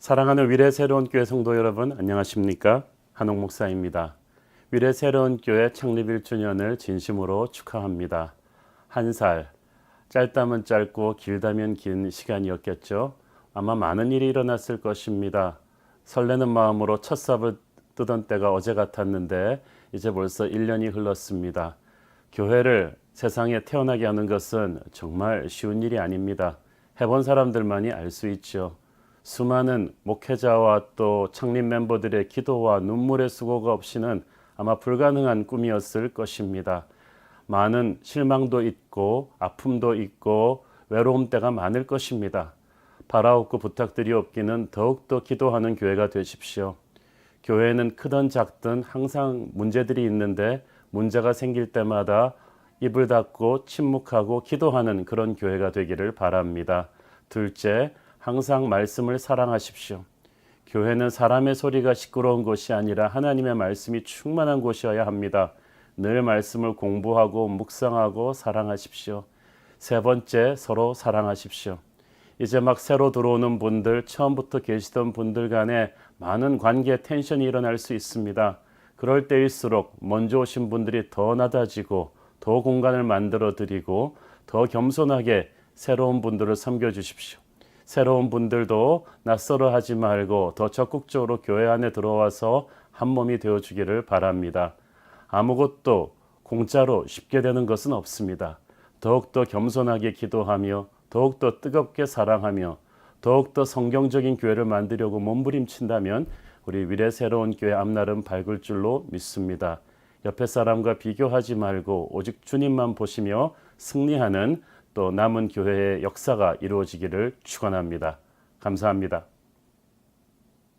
사랑하는 위례 새로운 교회 성도 여러분 안녕하십니까? 한옥 목사입니다. 위례 새로운 교회 창립 1주년을 진심으로 축하합니다. 한 살, 짧다면 짧고 길다면 긴 시간이었겠죠. 아마 많은 일이 일어났을 것입니다. 설레는 마음으로 첫 삽을 뜨던 때가 어제 같았는데 이제 벌써 1년이 흘렀습니다. 교회를 세상에 태어나게 하는 것은 정말 쉬운 일이 아닙니다. 해본 사람들만이 알 수 있죠. 수많은 목회자와 또 창립 멤버들의 기도와 눈물의 수고가 없이는 아마 불가능한 꿈이었을 것입니다. 많은 실망도 있고 아픔도 있고 외로움 때가 많을 것입니다. 바라옵고 부탁드리옵기는 더욱더 기도하는 교회가 되십시오. 교회는 크든 작든 항상 문제들이 있는데 문제가 생길 때마다 입을 닫고 침묵하고 기도하는 그런 교회가 되기를 바랍니다. 둘째, 항상 말씀을 사랑하십시오. 교회는 사람의 소리가 시끄러운 곳이 아니라 하나님의 말씀이 충만한 곳이어야 합니다. 늘 말씀을 공부하고 묵상하고 사랑하십시오. 세 번째, 서로 사랑하십시오. 이제 막 새로 들어오는 분들, 처음부터 계시던 분들 간에 많은 관계 텐션이 일어날 수 있습니다. 그럴 때일수록 먼저 오신 분들이 더 낮아지고 더 공간을 만들어 드리고 더 겸손하게 새로운 분들을 섬겨 주십시오. 새로운 분들도 낯설어 하지 말고 더 적극적으로 교회 안에 들어와서 한 몸이 되어 주기를 바랍니다. 아무것도 공짜로 쉽게 되는 것은 없습니다. 더욱더 겸손하게 기도하며 더욱더 뜨겁게 사랑하며 더욱더 성경적인 교회를 만들려고 몸부림친다면 우리 위례 새로운 교회 앞날은 밝을 줄로 믿습니다. 옆에 사람과 비교하지 말고 오직 주님만 보시며 승리하는 또 남은 교회의 역사가 이루어지기를 축원합니다. 감사합니다.